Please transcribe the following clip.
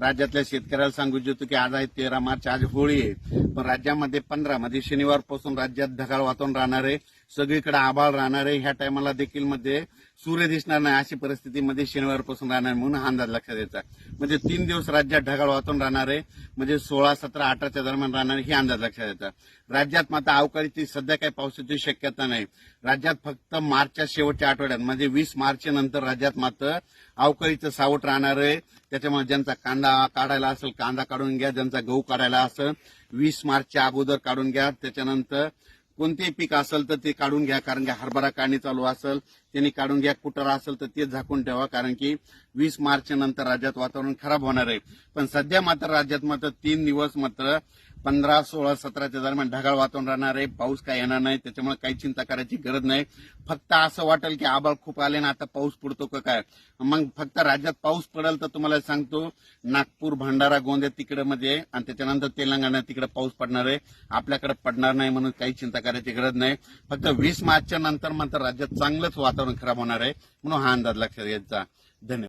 राज्यातल्या शेतकऱ्याला सांगू इच्छितो की आज आहे तेरा मार्च आज होळी आहे. पण राज्यामध्ये पंधरा मध्ये शनिवारपासून राज्यात ढगाळ वातावरण राहणार आहे. सगळीकडे आभाळ राहणार आहे. ह्या टायमाला देखील मध्ये सूर्य दिसणार नाही अशी परिस्थितीमध्ये शनिवारपासून राहणार म्हणून हा अंदाज लक्षात यायचा. म्हणजे तीन दिवस राज्यात ढगाळ वातावरण राहणार आहे. म्हणजे सोळा सतरा अठराच्या दरम्यान राहणार आहे, हे अंदाज लक्षात यायचा. राज्यात मात्र अवकाळीची सध्या काही पावसाची शक्यता नाही. राज्यात फक्त मार्चच्या शेवटच्या आठवड्यात म्हणजे वीस मार्चच्या नंतर राज्यात मात्र अवकाळीचं सावट राहणार आहे. त्याच्यामुळे ज्यांचा कांदा काढायला असेल कांदा काढून घ्या. ज्यांचा गहू काढायला असेल वीस मार्चच्या अगोदर काढून घ्या. त्याच्यानंतर कोणतेही पीक असेल तर ते काढून घ्या कारण की हरभरा काढणी चालू असेल त्यांनी काढून घ्या. कुटारा असेल तर ते झाकून ठेवा कारण की वीस मार्च नंतर राज्यात वातावरण खराब होणार आहे. पण सध्या मात्र राज्यात मात्र तीन दिवस मात्र पंधरा सोळा सतराच्या दरम्यान ढगाळ वातावरण राहणार आहे. पाऊस काय येणार नाही त्याच्यामुळे काही चिंता करायची गरज नाही. फक्त असं वाटेल की आबाळ खूप आले ना आता पाऊस पडतो का काय? मग फक्त राज्यात पाऊस पडेल तर तुम्हाला सांगतो नागपूर भंडारा गोंदिया तिकडे मध्ये आणि त्याच्यानंतर तेलंगणा तिकडे पाऊस पडणार आहे. आपल्याकडे पडणार नाही म्हणून काही चिंता करायची गरज नाही. फक्त वीस मार्चच्या नंतर मात्र राज्यात चांगलंच वातावरण खराब होणार आहे म्हणून हा अंदाज लक्षात घ्यायचा. धन्यवाद.